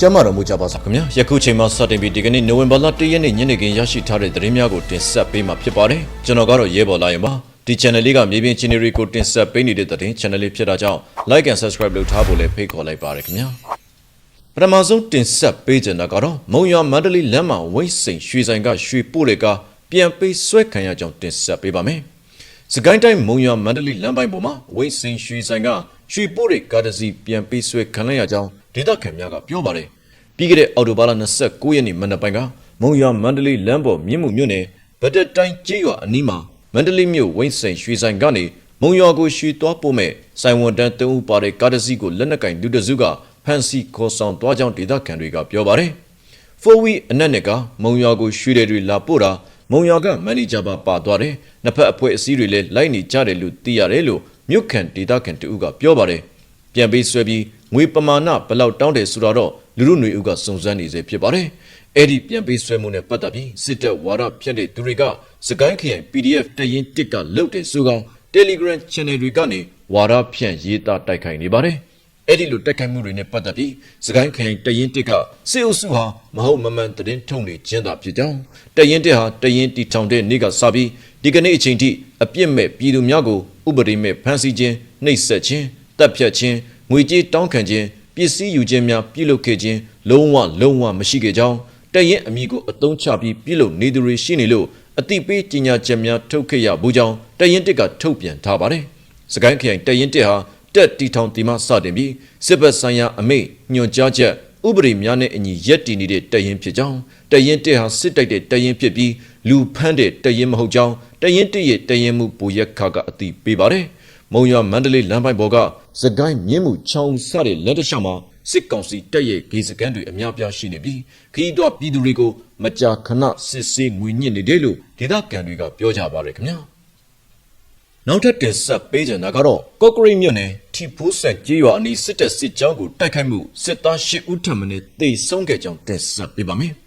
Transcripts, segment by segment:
ကျမ်းမာတော်မူကြပါစေခင်ဗျာယခုချိန်မှာစတင်ပြီးဒီကနေ့နိုဝင်ဘာလ1ရက်နေ့ညနေခင်းရရှိထားတဲ့သတင်းများကိုတင်ဆက်ပေးမှာဖြစ်ပါတယ်ကျွန်တော်ကတော့ရဲဘော်လာရင်ပါဒီ channel လေးကမြေပြင် channel ကိုတင်ဆက်ပေးနေတဲ့သတင်း channel လေးဖြစ်တာကြောင့် like and subscribe လုပ်ထားဖို့လည်းဖိတ်ခေါ်လိုက်ပါရခင်ဗျာပထမဆုံးတင်ဆက်ပေးချင်တာကတော့မုံရွာမန္တလေးလမ်းမှာဝိတ်စိန်ရွှေဆိုင်ကရွှေပို့တွေကပြန်ပေးဆွဲခံရကြောင်းတင်ဆက်ပေးပါမယ်စကိုင်းတိုင်းမုံရွာမန္တလေးလမ်းပိုင်းပေါ်မှာဝိတ်စိန်ရွှေဆိုင်ကရွှေပို့တွေကားတစ်စီးပြန်ပေးဆွဲခံလိုက်ရကြောင်း ဒေသခံများကပြောပါတယ်ပြီးခဲ့တဲ့အော်တိုဘာလ29ရက်နေ့မနက်ပိုင်းကမုံရွာမန္တလေးလမ်းပေါ်မြင့်မှုမြို့နယ်ဗဒတ်တိုင်းကျေးရွာအနီးမှာမန္တလေးမြို့ဝိတ်စိန်ရွှေဆိုင်ကနေမုံရွာကိုရွှေသွားပို့မဲ့ဆိုင်ဝန်တန်း၃ဦးပါတဲ့ကားတစ်စီးကိုလက်နက်ကင်လူတစ်စုကဖမ်းဆီးခေါ်ဆောင်သွားကြောင်းဒေသခံတွေကပြောပါတယ်။ဖိုဝီအနက်နဲ့ကမုံရွာကိုရွှေတယ်တွေလာပို့တာမုံရွာကမန်နေဂျာပါပါသွားတယ်နှစ်ဖက်အဖွဲ့အစည်းတွေလည်းလိုက်နေကြတယ်လို့သိရတယ်လို့မြို့ခံဒေသခံတဦးကပြောပါတယ်ပြန်ပေးဆွဲပြီး ငွေပမာဏဘယ်လောက်တောင်းတယ်ဆိုတာတော့လူလူຫນွေဦးကစုံစမ်းနေစေဖြစ်ပါတယ်အဲ့ဒီပြန်ပေးဆွဲမှုနဲ့ပတ်သက်ပြီးစစ်တပ်ဝါဒဖြန့်တဲ့သူတွေကစကိုင်းခရိုင် PDF တရင်တစ်ကလုတ်တဲ့ဆိုကောင် Telegram Channel တွေကနေဝါဒဖြန့်ရေးသားတိုက်ခိုက်နေပါတယ်အဲ့ဒီလိုတက်ခိုက်မှုတွေနဲ့ပတ်သက်ပြီးစကိုင်းခရိုင်တရင်တစ်ကစစ်အုပ်စုဟာမဟုတ်မမှန်သတင်းထုတ်နေခြင်းသာဖြစ်ကြောင်းတရင်တစ်ဟာတရင်တီထောင်တဲ့နေ့ကစပြီးဒီကနေ့အချိန်ထိအပြစ်မဲ့ပြည်သူများကိုဥပဒေမဲ့ဖမ်းဆီးခြင်းနှိပ်စက်ခြင်းတပ်ဖြတ်ခြင်း ငွေကြေးတောင်းခံခြင်းပစ္စည်းယူခြင်းများပြုလုပ်ခဲ့ခြင်းလုံးဝလုံးဝမရှိခဲ့ကြောင်းတရင်အမိကိုအတုံးချပြီးပြုလုပ်နေသူတွေရှိနေလို့အတိပေးကြီးညာချက်များထုတ်ခဲ့ရဘူးကြောင်းတရင်တစ်ကထုတ်ပြန်ထားပါတယ်စကိုင်းခရိုင်တရင်တစ်ဟာတက်တီထောင်တီမစတင်ပြီးစစ်ဘက်ဆိုင်ရာအမိန့်ညွှန်ကြားချက်ဥပဒေများနဲ့အညီရက်တည်နေတဲ့တရင်ဖြစ်ကြောင်းတရင်တက်ဟာစစ်တိုက်တဲ့တရင်ဖြစ်ပြီးလူဖမ်းတဲ့တရင်မဟုတ်ကြောင်းတရင်တက်ရဲ့တရင်မှုပူရက်ခါကအတိပေးပါတယ်မုံရွာမန္တလေးလမ်းပိုင်းပေါ်က စကိုင်းမြင်းမှုချောင်းစတဲ့လက်တလျှောက်မှာစစ်ကောင်စီတက်ရဲ့ဂေစကန်တွေအများပြားရှိနေပြီးခရီးတော်ပြည်သူတွေကိုမကြာခဏစစ်ဆေးငွေညစ်နေတယ်လို့ဒေသခံတွေကပြောကြပါတယ်ခင်ဗျာနောက်ထပ်တင်ဆက်ပေးကြတာကတော့ကော့ကရိတ်မြို့နယ်ထီဖိုးဆက်ကြေးရွာအနီးစစ်တပ်စစ်ကြောင်းကိုတိုက်ခိုက်မှုစစ်သား၈ဦးထပ်မံတေဆုံးခဲ့ကြောင်းတင်ဆက်ပေးပါမယ်။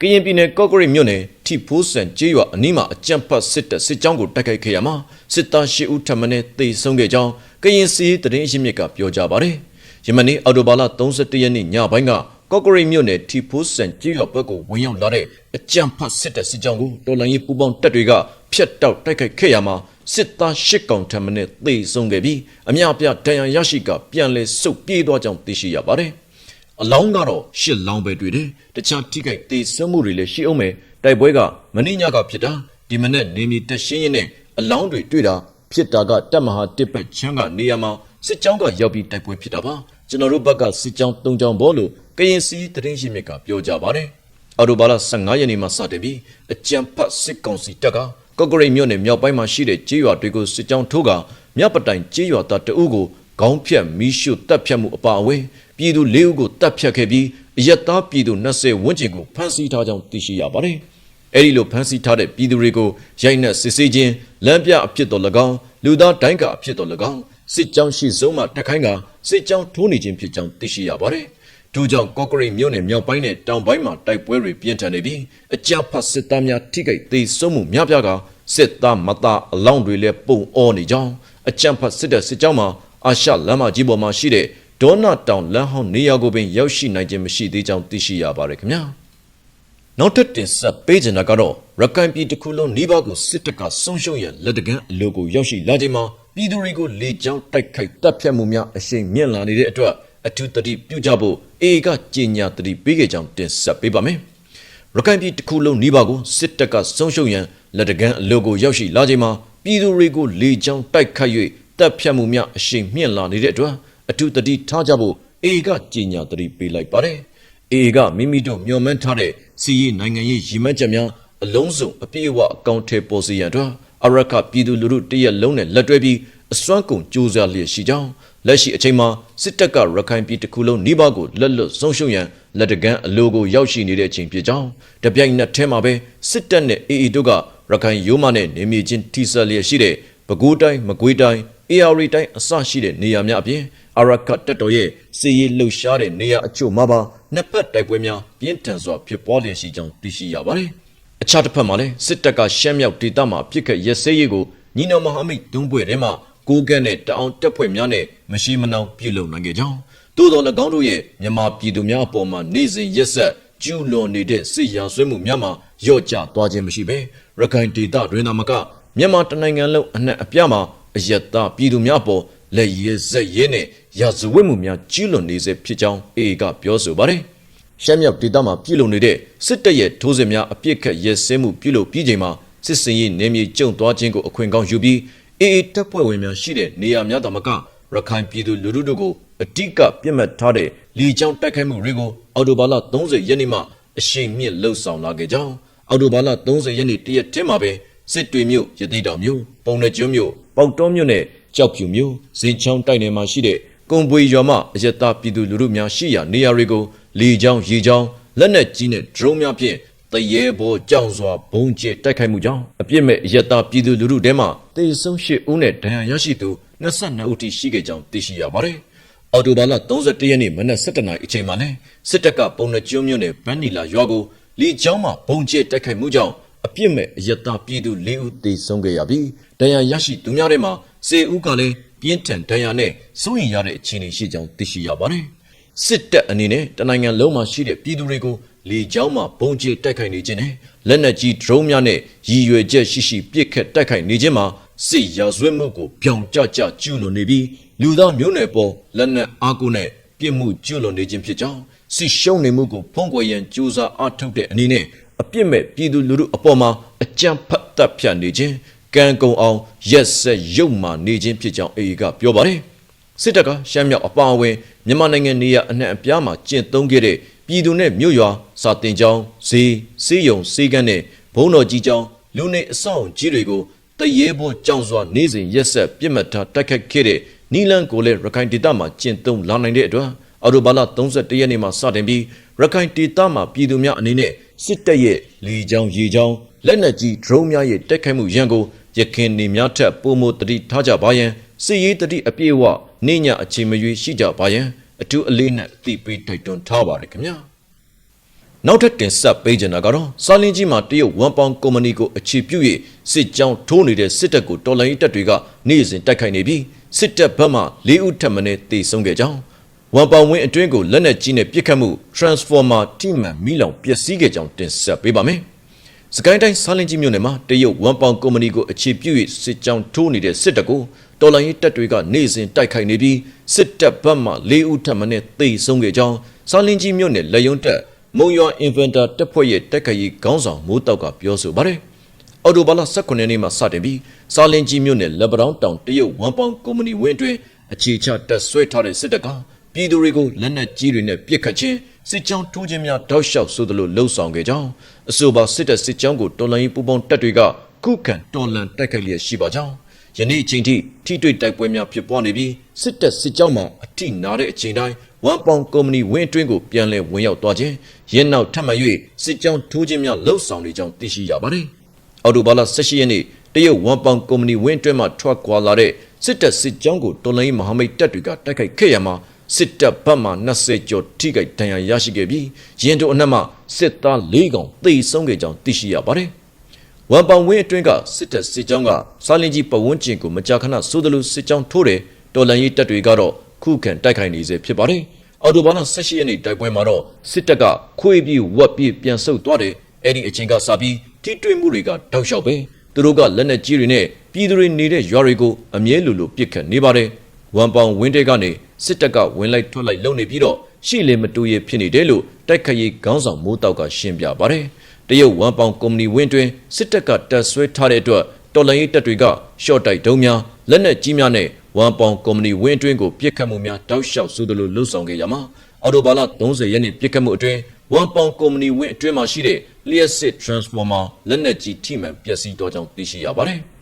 ကရင်ပြည်နယ်ကော့ကရိတ်မြို့နယ်ထီဖိုးဆက်ကြေးရွာအနီးမှာအကြမ်းဖက်စစ်တပ်စစ်ကြောင်းကိုတိုက်ခိုက်ခဲ့ရမှာစစ်သား၈ဦးထပ်မံတေဆုံးခဲ့ကြောင်း ကရင်စီးသတင်းရင်းမြစ်ကပြောကြားပါတယ်။ယမနေ့အော်တိုဘာလ31ရက်နေ့ညပိုင်းကကော့ကရိတ်မြို့နယ်ထီဖိုးဆန်ကြေးရွာဘက်ကိုဝင်ရောက်လာတဲ့အကြံဖတ်စစ်တပ်စစ်ကြောင်းကိုတော်လိုင်းရေးပူပေါင်းတပ်တွေကဖျက်တောက်တိုက်ခိုက်ခဲ့ရမှာစစ်သား၈កောင်ထပ်မံသေဆုံးခဲ့ပြီးအများအပြားဒဏ်ရာရရှိကပြန်လည်ဆုတ်ပြေးသွားကြောင်းသိရှိရပါတယ်။အလောင်းကတော့ရှစ်လောင်းပဲတွေ့တယ်။တခြားထိခိုက်သေဆုံးမှုတွေလည်းရှိအောင်မယ်။တိုက်ပွဲကမင်းညကဖြစ်တာဒီမနေ့နေမီတက်ရှင်းရင်နဲ့အလောင်းတွေတွေ့တာ ဖြစ်တာကတပ်မဟာတစ်ပတ်ချမ်းကနေရာမှာစစ်ကြောင်းကရောက်ပြီးတိုက်ပွဲဖြစ်တာပါ။ကျွန်တော်တို့ဘက်ကစစ်ကြောင်း၃ကြောင်းဘောလို့ကရင်စီသတင်းရှိမြစ်ကပြောကြပါတယ်။အော်တိုဘာလ15ရက်နေ့မှာစတင်ပြီးအကြံဖတ်စစ်ကောင်စီတပ်ကကော့ကရိတ်မြို့နယ်မြောက်ပိုင်းမှာရှိတဲ့ကြေးရွာတွေကိုစစ်ကြောင်းထိုးကမြပတိုင်ကြေးရွာသားတအုပ်ကိုခေါင်းဖြတ်မီးရှို့တပ်ဖြတ်မှုအပါအဝင်ပြည်သူ၄ဦးကိုတပ်ဖြတ်ခဲ့ပြီးအရက်သားပြည်သူ20ဝန်းကျင်ကိုဖမ်းဆီးထားကြောင်းသိရှိရပါတယ်။အဲဒီလိုဖမ်းဆီးထားတဲ့ပြည်သူတွေကိုရိုက်နှက်စစ်ဆေးခြင်း လမ်းပြအဖြစ်တော်၎င်းလူသားတိုင်းကအဖြစ်တော်၎င်းစစ်ကြောင်းရှိဆုံးမှတက်ခိုင်းကစစ်ကြောင်းထိုးနေခြင်းဖြစ်ကြောင်းသိရှိရပါတယ်။ထို့ကြောင့်ကော့ကရိတ်မြို့နယ်မြောက်ပိုင်းနဲ့တောင်ပိုင်းမှာတိုက်ပွဲတွေပြင်းထန်နေပြီးအကြမ်းဖက်စစ်သားများထိခိုက်သေးဆုံးမှုများပြားကစစ်သားမသားအလောင်းတွေလည်းပုံအောနေကြောင်းအကြမ်းဖက်စစ်တပ်စစ်ကြောင်းမှာအာရှလမ်းမကြီးပေါ်မှာရှိတဲ့ဒေါနာတောင်လမ်းဟောင်းနေရာကိုပင်ရောက်ရှိနိုင်ခြင်းမရှိသေးကြောင်းသိရှိရပါတယ်ခင်ဗျာနောက်ထပ်တင်ဆက်ပေးချင်တာကတော့ ရခိုင်ပြည်တစ်ခုလုံးနှီးပါးကိုစစ်တပ်ကဆုံးရှုံးရလက်တကမ်းအလို့ကိုရောက်ရှိလာချိန်မှာပြည်သူတွေကိုလေကြောင်းတိုက်ခိုက်တပ်ဖြတ်မှုများအရှိန်မြင့်လာနေတဲ့အတွက်အထူးတတိပြုကြဖို့အေကကြေညာတတိပေးခဲ့ကြောင်းတင်ဆက်ပေးပါမယ်ရခိုင်ပြည်တစ်ခုလုံးနှီးပါးကိုစစ်တပ်ကဆုံးရှုံးရန်လက်တကမ်းအလို့ကိုရောက်ရှိလာချိန်မှာပြည်သူတွေကိုလေကြောင်းတိုက်ခတ်၍တပ်ဖြတ်မှုများအရှိန်မြင့်လာနေတဲ့အတွက်အထူးတတိထားကြဖို့အေကကြေညာတတိပေးလိုက်ပါတယ်အေကမိမိတို့မျှော်မှန်းထားတဲ့စီးရီနိုင်ငံရေးရည်မှန်းချက်များ အလုံးစုံအပြည့်အဝအကောင့်ထဲပေါ်စေရန်အတွက်အရကပြည်သူလူထုတရက်လုံးနဲ့လက်တွဲပြီးအစွမ်းကုန်ကြိုးစားလျက်ရှိကြောင်းလက်ရှိအချိန်မှာစစ်တပ်ကရခိုင်ပြည်တစ်ခုလုံးနှိပါကိုလက်လွတ်ဆုံးရှုံးရန်လက်တကမ်းအလိုကိုရောက်ရှိနေတဲ့အချိန်ဖြစ်ကြောင်းတပြိုင်နက်တည်းမှာပဲစစ်တပ်နဲ့အေအေတို့ကရခိုင်ရိုးမနဲ့နေမြေချင်းထိစပ်လျက်ရှိတဲ့ပဲခူးတိုင်းမကွေးတိုင်းအေရီတိုင်းအစရှိတဲ့နေရာများအပြင်အရကတပ်တော်ရဲ့စီရေးလှုပ်ရှားတဲ့နေရာအချို့မှာပါနှစ်ဖက်တိုက်ပွဲများပြင်းထန်စွာဖြစ်ပွားလျက်ရှိကြောင်းသိရှိရပါတယ်။ အခြားတစ်ဖက်မှာလည်းစစ်တပ်ကရှမ်းမြောက်ဒေသမှာပြစ်ခတ်ရက်စဲရေးကိုညီနောင်မဟာမိတ်ဒုံးပွဲထဲမှာကိုကန့်နဲ့တအောင်တက်ဖွဲ့များနဲ့မရှိမနှောင်ပြုလုပ်နိုင်ခဲ့ကြောင်းသို့တော်၎င်းတို့ရဲ့မြန်မာပြည်သူများအပေါ်မှာနေစဉ်ရက်ဆက်ကျူးလွန်နေတဲ့စစ်ရာဆွေးမှုများမှာရော့ကျသွားခြင်းမရှိဘဲရခိုင်ဒေသတွင်သာမကမြန်မာတနိုင်ငံလုံးအနှံ့အပြားမှာအယက်သားပြည်သူများအပေါ်လက်ရဲဇက်ရဲနဲ့ရာဇဝတ်မှုများကျူးလွန်နေစေဖြစ်ကြောင်းအေအေကပြောဆိုပါတယ် ရှမ်းမြောက်ဒေသမှာပြည်လုံနေတဲ့စစ်တပ်ရဲ့ထိုးစစ်များအပြစ်ခတ်ရဲစဲမှုပြုလုပ်ပြီးချိန်မှာစစ်စင်ရေးနေမြေကျုံသွားခြင်းကိုအခွင့်ကောင်းယူပြီးအေအေတပ်ဖွဲ့ဝင်များရှိတဲ့နေရာများသာမကရခိုင်ပြည်သူလူထုတို့ကိုအတိကပြစ်မှတ်ထားတဲ့လီကြောင်တိုက်ခိုက်မှုတွေကိုအော်တိုဘာလ30ရက်နေ့မှအရှိန်မြင့်လှုပ်ဆောင်လာခဲ့ကြောင်းအော်တိုဘာလ30ရက်နေ့တရက်တည်းမှာပဲစစ်တွေမြို့ရသေးတောင်မြို့ပုံနှကျွန်းမြို့ပေါက်တော်မြို့နဲ့ကြောက်ဖြူမြို့ဇင်းချောင်းတိုက်နယ်မှာရှိတဲ့ကုံပွေရွာမှအယက်သားပြည်သူလူထုများရှိရာနေရာတွေကို လေကြောင်းရေကြောင်းလက်နက်ကြီးနဲ့ဒရုန်းများဖြင့်တရေဘောကြောင်စွာဘုံကျဲတိုက်ခိုက်မှုကြောင့်အပြစ်မဲ့အယက်သားပြည်သူလူထုထဲမှတေဆုံးရှိဦးနဲ့ဒဏ်ရာရရှိသူ22ဦးထိရှိခဲ့ကြောင်းသိရှိရပါတယ်။အော်တိုဘာလ31ရက်နေ့မနက်7:00နာရီအချိန်မှာလဲစစ်တပ်ကပုံနှကျွန်းမြို့နယ်ဗန်းနီလာရွာကိုလေကြောင်းမှဘုံကျဲတိုက်ခိုက်မှုကြောင့်အပြစ်မဲ့အယက်သားပြည်သူ၄ဦးသေဆုံးခဲ့ရပြီးဒဏ်ရာရရှိသူများထဲမှာစေဦးကလည်းပြင်းထန်ဒဏ်ရာနဲ့စိုးရင်ရတဲ့အခြေအနေရှိကြောင်းသိရှိရပါတယ်။ စစ်တပ်အနေနဲ့တနိုင်ငံလုံးမှာရှိတဲ့ပြည်သူတွေကိုလေကြောင်းမှဘုံကျဲတိုက်ခိုက်နေခြင်းနဲ့လက်နက်ကြီးဒရုန်းများနဲ့ရည်ရွယ်ချက်ရှိရှိပစ်ခတ်တိုက်ခိုက်နေခြင်းမှာစစ်ရာဇဝတ်မှုကိုပြောင်ကြကြကျူးလွန်နေပြီးလူသားမျိုးနွယ်ပေါ်လက်နက်အားကိုနဲ့ပြစ်မှုကျူးလွန်နေခြင်းဖြစ်ကြောင်းစစ်ရှုံးနေမှုကိုဖုံးကွယ်ရန်ကြိုးစားအားထုတ်တဲ့အနေနဲ့အပြစ်မဲ့ပြည်သူလူထုအပေါ်မှာအကြမ်းဖက်တပ်ဖြတ်နေခြင်းကံကုံအောင်ရက်ဆက်ရုပ်မာနေခြင်းဖြစ်ကြောင်းအေအေကပြောပါတယ် စစ်တပ်ကရှမ်းမြောက်အပါအဝင်မြန်မာနိုင်ငံနေရအနှံ့အပြားမှာကျင့်သုံးခဲ့တဲ့ပြည်သူနဲ့မြို့ရွာစာတင်ကျောင်းဈေးစေးရုံစေးကန်းနဲ့ဘုံတော်ကြီးကျောင်းလူနေအဆောင်ကြီးတွေကိုတရေဘောကြောင်စွာနေစဉ်ရက်ဆက်ပြစ်မှတ်ထားတိုက်ခတ်ခဲ့တဲ့နီလန်ကိုလည်းရခိုင်ဒေသမှာကျင့်သုံးလာနိုင်တဲ့အတွက်အော်တိုဘာလ31ရက်နေ့မှာစတင်ပြီးရခိုင်ဒေသမှာပြည်သူများအနေနဲ့စစ်တပ်ရဲ့လေကြောင်းရေကြောင်းလက်နက်ကြီးဒရုန်းများရဲ့တိုက်ခိုက်မှုရန်ကိုရခင်နေများထက်ပုံမတတိထားကြပါရန် စစ်ရေးတတိအပြည့်အဝနေညအချိန်မရွေးရှိကြပါရန်အထူးအလေးနက်အသိပေးတိုက်တွန်းထားပါတယ်ခင်ဗျာနောက်ထပ်တင်ဆက်ပေးကြတာကတော့စာလင်းကြီးမှာတရုတ်ဝန်ပေါင်ကုမ္ပဏီကိုအခြေပြု၍စစ်ကြောင်းထိုးနေတဲ့စစ်တပ်ကိုတော်လှန်ရေးတပ်တွေကနေ့စဉ်တိုက်ခိုက်နေပြီးစစ်တပ်ဘက်မှ၄ဦးထပ်မံတေဆုံးခဲ့ကြောင်းဝန်ပေါင်ဝင်းအတွင်းကိုလက်နက်ကြီးနဲ့ပစ်ခတ်မှု transformer ထိမှန်မိလောင်ပျက်စီးခဲ့ကြောင်းတင်ဆက်ပေးပါမယ်။ စကိုင်းတိုင်းစာလင်းကြီးမြို့နယ်မှာတရုတ်ဝန်ပေါင်ကုမ္ပဏီကိုအခြေပြု၍စစ်ကြောင်းထိုးနေတဲ့စစ်တပ်ကိုတော်လှန်ရေးတပ်တွေကနေ့စဉ်တိုက်ခိုက်နေပြီးစစ်တပ်ဘက်မှ၄ဦးထပ်မံတေဆုံးခဲ့ကြောင်းစာလင်းကြီးမြို့နယ်လက်ယုံတပ်မုံရွာအင်ဖန်တာတပ်ဖွဲ့ရဲ့တက်ခတ်ရေးခေါင်းဆောင်မိုးတောက်ကပြောဆိုပါတယ်။အော်တိုဘာလ18ရက်နေ့မှာစတင်ပြီးစာလင်းကြီးမြို့နယ်လက်ပတောင်းတောင်တရုတ်ဝန်ပေါင်ကုမ္ပဏီဝင်းတွင်အခြေချတပ်ဆွဲထားတဲ့စစ်တပ်ကပြည်သူတွေကိုလက်နက်ကြီးတွေနဲ့ပစ်ခတ်ခြင်း စစ်ကြောင်းထိုးခြင်းများတောက်လျှောက်ဆိုသလိုလှုံ့ဆော်ခဲ့ကြောင်းအဆိုပါစစ်တပ်စစ်ကြောင်းကိုတော်လှန်ရေးပူးပေါင်းတပ်တွေကခုခံတော်လှန်တိုက်ခိုက်လျက်ရှိပါကြောင်းယနေ့အချိန်ထိထိတွေ့တိုက်ပွဲများဖြစ်ပွားနေပြီးစစ်တပ်စစ်ကြောင်းမှအထိနာတဲ့အချိန်တိုင်းဝမ်ပေါင်ကုမ္ပဏီဝင်းအတွင်းကိုပြန်လည်ဝင်ရောက်သွားခြင်းရင်းနောက်ထပ်မံ၍စစ်ကြောင်းထိုးခြင်းများလှုံ့ဆော်နေကြောင်းသိရှိရပါတယ်။အော်တိုဘာလ18ရက်နေ့တရုတ်ဝမ်ပေါင်ကုမ္ပဏီဝင်းအတွင်းမှထွက်ခွာလာတဲ့စစ်တပ်စစ်ကြောင်းကိုတော်လှန်ရေးမဟာမိတ်တပ်တွေကတိုက်ခိုက်ခဲ့ရမှာ စစ်တပ်ဘက်မှ20ကျော်ထိခိုက်ဒဏ်ရာရရှိခဲ့ပြီးရင်တို့အနှက်မှစစ်သား၄កောင်သေဆုံးခဲ့ကြောင်းသိရှိရပါတယ်။ဝမ်ပောင်ဝင်းအတွင်းကစစ်တပ်စစ်ကြောင်းကစာလင်ကြီးပဝန်းကျင်ကိုမကြာခဏဆိုးသလိုစစ်ကြောင်းထိုးတယ်တော်လန်ရေးတပ်တွေကတော့ခုခံတိုက်ခိုက်နေစေဖြစ်ပါတယ်။အော်တိုဘာလ18ရက်နေ့တိုက်ပွဲမှာတော့စစ်တပ်ကခွေးပြီးဝက်ပြီးပြန်ဆုတ်သွားတယ်။အဲ့ဒီအချိန်ကစပြီးထိတွေ့မှုတွေကတောက်လျှောက်ပဲသူတို့ကလက်နက်ကြီးတွေနဲ့ပြည်သူတွေနေတဲ့ရွာတွေကိုအမြဲလိုလိုပစ်ခတ်နေပါတယ်။ ဝမ်ပောင်ဝင်းတဲကနေစစ်တပ်ကဝင်လိုက်ထွက်လိုက်လုပ်နေပြီးတော့ရှေ့လေမတူရဖြစ်နေတယ်လို့တိုက်ခတ်ရေးခေါင်းဆောင်မိုးတောက်ကရှင်းပြပါတယ်။တရုတ်ဝမ်ပောင်ကုမ္ပဏီဝင်းတွင်စစ်တပ်ကတပ်ဆွဲထားတဲ့အတွက်တော်လှန်ရေးတပ်တွေကရှော့တိုက်တုံးများလက်နက်ကြီးများနဲ့ဝမ်ပောင်ကုမ္ပဏီဝင်းတွင်ကိုပြစ်ခတ်မှုများတောက်လျှောက်ဆိုသလိုလှုပ်ဆောင်ခဲ့ရမှာအော်တိုဘာလ30ရက်နေ့ပြစ်ခတ်မှုအတွင်းဝမ်ပောင်ကုမ္ပဏီဝင်းအတွင်းမှာရှိတဲ့လျှက်စစ် transformer လက်နက်ကြီးထိမှန်ပျက်စီးတော့ကြောင်းသိရှိရပါတယ်။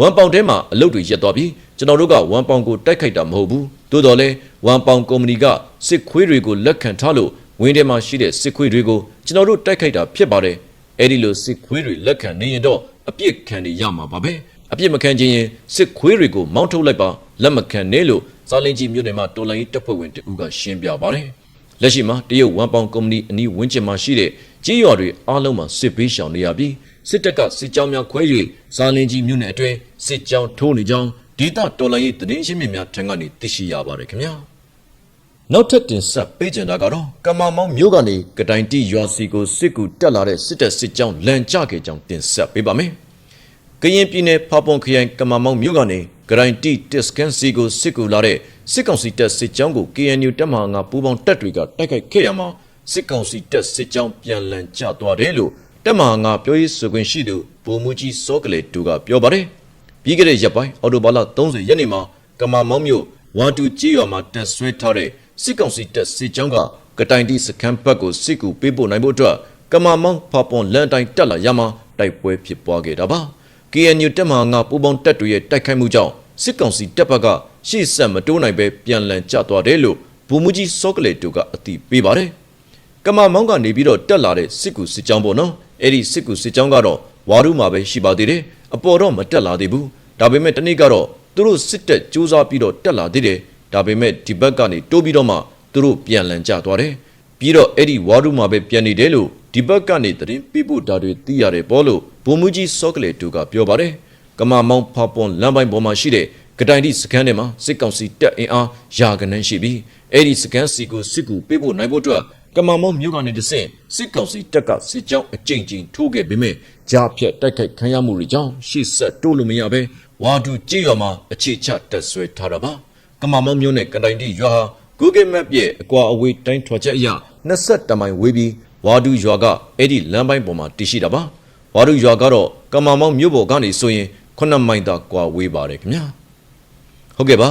ဝမ်ပေါင်ထဲမှာအလုပ်တွေရက်သွားပြီးကျွန်တော်တို့ကဝမ်ပေါင်ကိုတိုက်ခိုက်တာမဟုတ်ဘူးသို့တော်လဲဝမ်ပေါင်ကုမ္ပဏီကစစ်ခွေးတွေကိုလက်ခံထားလို့ဝင်းထဲမှာရှိတဲ့စစ်ခွေးတွေကိုကျွန်တော်တို့တိုက်ခိုက်တာဖြစ်ပါတယ်အဲ့ဒီလိုစစ်ခွေးတွေလက်ခံနေရင်တော့အပြစ်ခံနေရမှာပါပဲအပြစ်မခံခြင်းရင်စစ်ခွေးတွေကိုမောင်းထုတ်လိုက်ပါလက်မခံနဲ့လို့စာလင်းကြီးမြို့နယ်မှာတော်လိုင်းတပ်ဖွဲ့ဝင်တဦးကရှင်းပြပါတယ်လက်ရှိမှာတရုတ်ဝမ်ပေါင်ကုမ္ပဏီအနီးဝန်းကျင်မှာရှိတဲ့ကြေးရွာတွေအားလုံးမှာစစ်ပေးရှောင်နေရပြီးစစ်တပ်ကစစ်ကြောင်းများခွဲ၍စာလင်းကြီးမြို့နယ်အတွင်းစစ်ကြောင်းထိုးနေကြောင်း ဒေသတော်လှန်ရေးသတင်းရှင်းမြစ်များထံကနေသိရှိရပါတယ်ခင်ဗျာနောက်ထပ်တင်ဆက်ပေးကြတာကတော့ကမာမောင်းမြို့ကနေကတိုင်တီရွာစီကိုစစ်ကူတက်လာတဲ့စစ်တပ်စစ်ကြောင်းလန်ကြခဲ့ကြောင်းတင်ဆက်ပေးပါမယ်။ကရင်ပြည်နယ်ဖာပွန်ခရိုင်ကမာမောင်းမြို့ကနေကတိုင်တီတစ်စကန်စီကိုစစ်ကူလာတဲ့စစ်ကောင်စီတပ်စစ်ကြောင်းကို KNU တပ်မဟာငါပူးပေါင်းတပ်တွေကတိုက်ခိုက်ခဲ့ရမှာစစ်ကောင်စီတပ်စစ်ကြောင်းပြန်လန်ကျသွားတယ်လို့တပ်မဟာငါပြောရေးဆိုခွင့်ရှိသူဗိုလ်မှူးကြီးစောကလေးတူကပြောပါတယ်။ ပြီးခဲ့တဲ့ရက်ပိုင်းအော်တိုဘာလ30ရက်နေ့မှာကမာမောင်းမြို့ဝါတူကြီးရွာမှာတက်ဆွဲထားတဲ့စစ်ကောင်စီတပ်စစ်ကြောင်းကကတိုင်တီစခန်းဘက်ကိုစစ်ကူပေးပို့နိုင်ဖို့အတွက်ကမာမောင်းဖာပွန်လန်တိုင်းတက်လာရမှာတိုက်ပွဲဖြစ်ပွားခဲ့တာပါ KNU တပ်မဟာငါပူးပေါင်းတပ်တွေရဲ့တိုက်ခိုက်မှုကြောင့်စစ်ကောင်စီတပ်ဘက်ကရှေ့ဆက်မတိုးနိုင်ပဲပြန်လည်ကျသွားတယ်လို့ဗိုလ်မှူးကြီးစောကလေးတူကအသိပေးပါတယ်ကမာမောင်းကနေပြီးတော့တက်လာတဲ့စစ်ကူစစ်ကြောင်းပေါ့နော်အဲ့ဒီစစ်ကူစစ်ကြောင်းကတော့ဝါရုမှာပဲရှိပါသေးတယ် အပေါ်တော့မတက်လာသေးဘူးဒါပေမဲ့တနေ့ကတော့သူတို့စစ်တပ်စူးစမ်းပြီးတော့တက်လာသေးတယ်ဒါပေမဲ့ဒီဘက်ကနေတိုးပြီးတော့မှသူတို့ပြန်လန်ကြသွားတယ်ပြီးတော့အဲ့ဒီဝါရုမှာပဲပြန်နေတယ်လို့ဒီဘက်ကနေသတင်းပေးပို့တာတွေသိရတယ်ပေါ့လို့ဘုံမူကြီးစောကလေတူကပြောပါတယ်ကမာမောင်းဖာပွန်လမ်းပိုင်းပေါ်မှာရှိတဲ့ကတိုင်တီစခန်းထဲမှာစစ်ကောင်စီတပ်အင်အားရာကနန်းရှိပြီးအဲ့ဒီစခန်းစီကိုစစ်ကူပေးဖို့နိုင်ဖို့အတွက် ကမာမောင်းမြို့ကနေတဆင့်စစ်ကောင်စီတပ်ကစစ်ကြောင်းအကြိမ်ကြိမ်ထိုးခဲ့ပေမဲ့ကြားဖြတ်တိုက်ခိုက်ခံရမှုတွေကြောင့်ရှေ့ဆက်တိုးလို့မရပဲဝါဒူကြေးရွာမှာအခြေချတက်ဆွဲထားတာပါကမာမောင်းမြို့နဲ့ကတိုင်တီရွာဟာ Google Map ရဲ့အကွာအဝေးတိုင်းထွာချက်အရ20မိုင်ဝေးပြီးဝါဒူရွာကအဲ့ဒီလမ်းပိုင်းပေါ်မှာတည်ရှိတာပါဝါဒူရွာကတော့ကမာမောင်းမြို့ပေါ်ကနေဆိုရင်9မိုင်သာကွာဝေးပါတယ်ခင်ဗျာဟုတ်ကဲ့ပါ